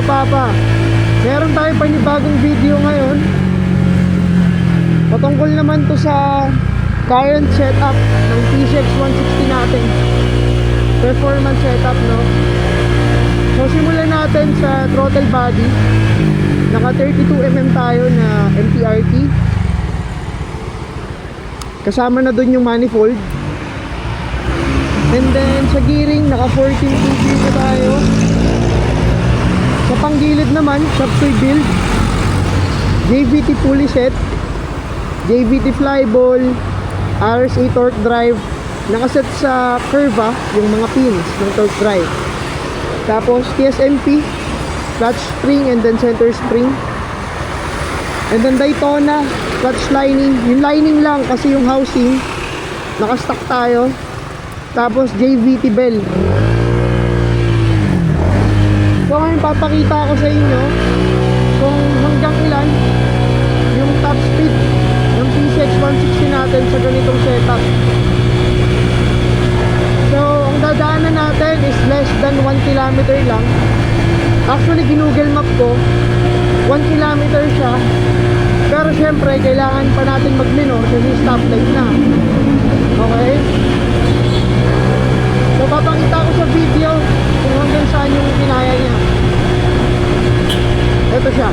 mga papa Meron tayo panibagong video ngayon. Patungkol naman to sa current setup ng PCX 160 natin. Performance setup no? So simulan natin sa throttle body. Naka 32mm tayo na MTRT Kasama na dun yung manifold. And then sa gearing, naka 14 2 na tayo. Sa panggilid naman, subsoy build. JVT pulley set. JVT flyball. RSA torque drive. Nakaset sa curva yung mga pins ng torque drive. Tapos TSMP, clutch spring and then center spring. And then Daytona, clutch lining. Yung lining lang kasi yung housing, nakastock tayo. Tapos JVT bell. Papakita ko sa inyo kung hanggang ilan yung top speed ng PCX 160 natin sa ganitong setup. So ang dadaanan natin is less than 1 kilometer lang. Actually ginugel map ko 1 kilometer siya. Pero syempre kailangan pa natin mag-minor kasi stoplight na. Okay? So papakita ko sa video kung hanggang saan yung kinaya niya. Ito siya.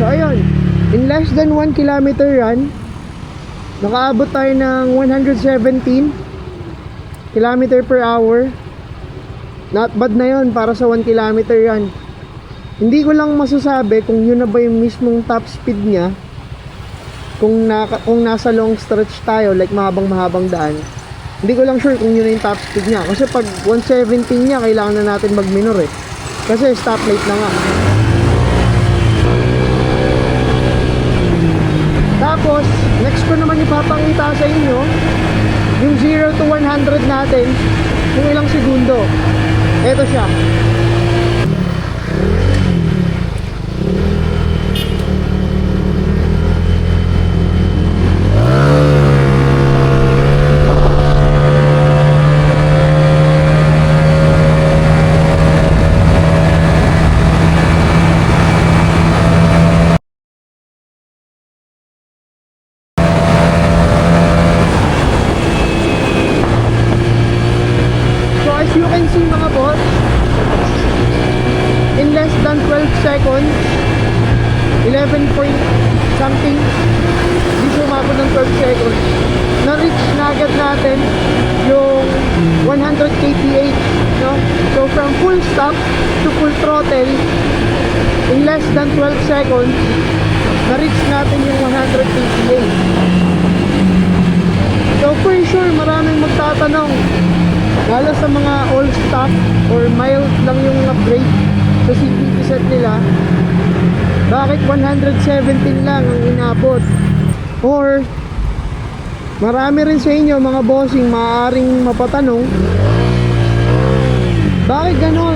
So ayun, in less than 1 run, nakaabot tayo ng 117 kilometer per hour. Not bad na yon para sa 1 kilometer run. Hindi ko lang masasabi kung yun na ba yung mismong top speed niya. Kung, naka, kung nasa long stretch tayo, like mahabang mahabang daan. Hindi ko lang sure kung yun na yung top speed niya. Kasi pag 117 niya, kailangan na natin mag-minor eh. Kasi stoplight na nga. Tapos, next ko naman ipapakita sa inyo yung 0 to 100 natin kung ilang segundo. Ito siya. So as you can see mga boss, in less than 12 seconds, 11 point something, hindi siya umabot ng 12 seconds, na-reach na agad natin yung 100 kph, no? So from full stop to full throttle, in less than 12 seconds, na-reach natin yung 100 kph. So for sure, maraming magtatanong, lalo sa mga all stock or mild lang yung upgrade sa CVT set nila, bakit 117 lang ang inabot? Or, marami rin sa inyo mga bossing maaaring mapatanong, bakit ganon?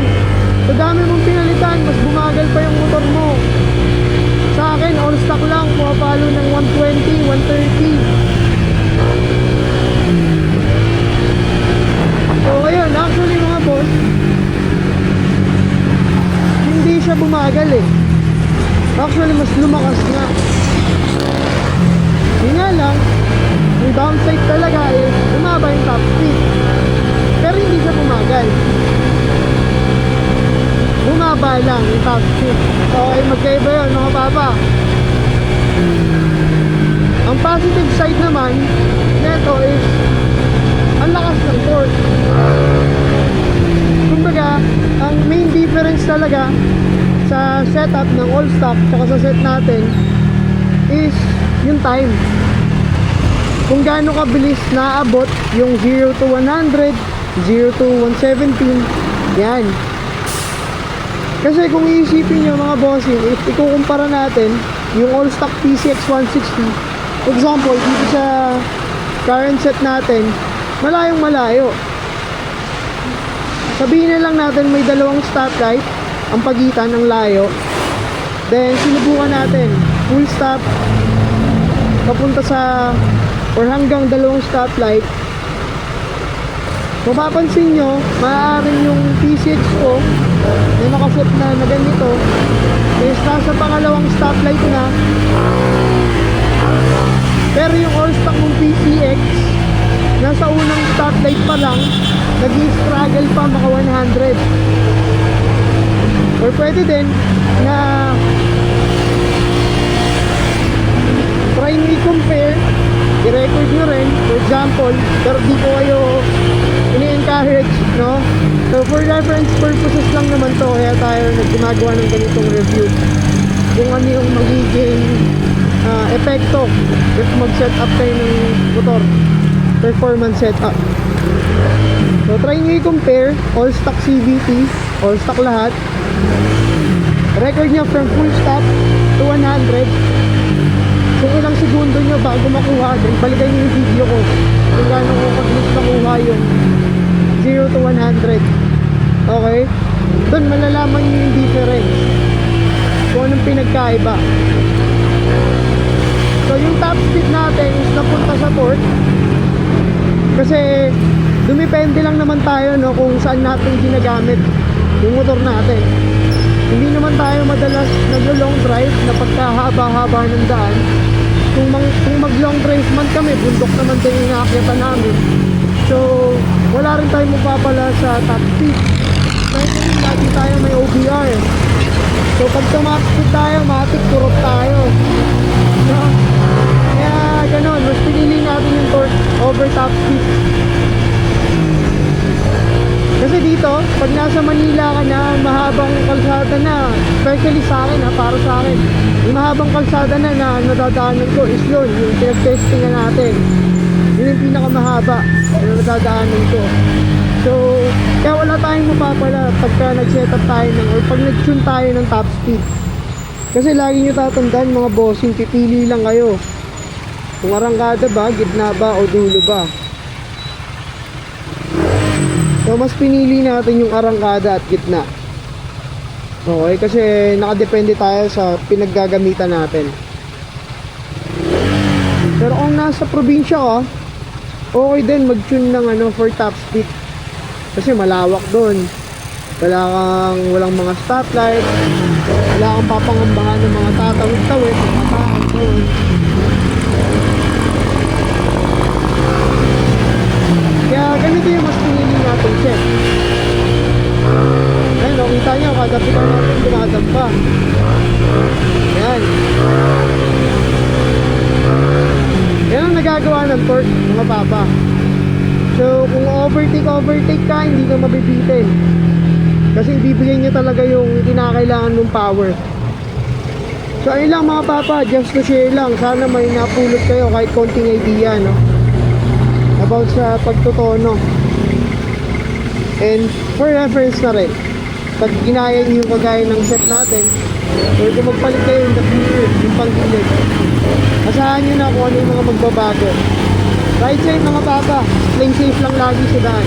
Sa dami mong pinalitan, mas bumagal pa yung motor mo. Sa akin, all stock lang, pumapalo ng 120, 130. So ayun, actually mga boss, hindi siya bumagal eh. Actually, mas lumakas nga. Yun nga lang, yung downside talaga is bumaba yung top speed. Pero hindi bumagal. Bumaba lang yung top speed. So ay magkaiba yun mga papa. Ang positive side naman, neto is ang lakas ng torque. Kumbaga, ang main difference talaga sa setup ng all stock tsaka sa set natin is yung time. kung gaano kabilis naabot yung 0 to 100, 0 to 117, yan. Kasi kung iisipin nyo mga bossing, if ikukumpara natin yung all stock PCX 160, for example, dito sa current set natin, malayong malayo. Sabihin na lang natin may dalawang stoplight ang pagitan ng layo. Then sinubukan natin full stop papunta sa or hanggang dalawang stoplight. Mapapansin nyo, maaaring yung PCX ko na nakaset na na ganito. Is nasa pangalawang stoplight na. Pero yung all ng PCX nasa unang stoplight pa lang nag-struggle pa maka 100 or pwede din na try nyo i-compare i-record nyo rin. For example pero di ko kayo ini-encourage no? So for reference purposes lang naman to kaya tayo naggumagawa ng ganitong review. Kung ano yung magiging ah, epekto if mag-set up kayo ng motor. Performance setup. So try nyo i-compare all stock CVT all stock lahat. Record nyo from full stop to 100 kung ilang segundo nyo bago makuha doon, balikan nyo yung video ko. Kung ko kabilis nakuha yung 0 to 100 okay? Doon malalaman nyo yung difference. Kung anong pinagkaiba. So yung top speed natin is napunta sa port. Kasi dumipende lang naman tayo no kung saan natin ginagamit yung motor natin. Hindi naman tayo madalas naglo-long drive na pagkahaba-haba ng daan. Kung, mang, kung mag long drive man kami bundok naman din yung namin so wala rin tayo mapapala sa top speed rin lagi tayo may OBR so pag speed tayo matik turot tayo. No? kaya ganun. Mas pinili natin yung torque over top kasi dito, pag nasa Manila ka na, mahabang kalsada na, especially sa akin ha, para sa akin, yung mahabang kalsada na na nadadaanan ko is yun, yung pinag-testing na natin. Yun yung pinakamahaba na nadadaanan ko. So, kaya wala tayong mapapala pagka nag-set up tayo ng, or pag nag-tune tayo ng top speed. Kasi lagi nyo tatandaan mga bossing, pipili lang kayo. Kung arangkada ba, gitna ba, o dulo ba. So mas pinili natin yung arangkada at gitna. Okay, kasi nakadepende tayo sa pinaggagamitan natin. Pero kung nasa probinsya ka, okay din mag-tune ng ano for top speed. Kasi malawak doon. Wala kang walang mga stoplight, wala kang papangambahan ng mga tatawid-tawid, mga tao doon. Kaya ganito yung mas pinili natin set. Ayun, no, kita nyo, kada pita natin dumadampa. Yan. Yan ang nagagawa ng torque, mga papa. So, kung overtake, overtake ka, hindi ka mabibitin. Kasi ibibigay nyo talaga yung kinakailangan mong power. So, ayun lang mga papa, just to share lang. Sana may napulot kayo kahit konting idea, no? about sa pagtutono and for reference na rin pag ginaya niyo yung kagaya ng set natin or kung magpalit kayo future yung panggilid asahan nyo na kung ano yung mga magbabago. Ride safe mga papa play safe lang lagi sa daan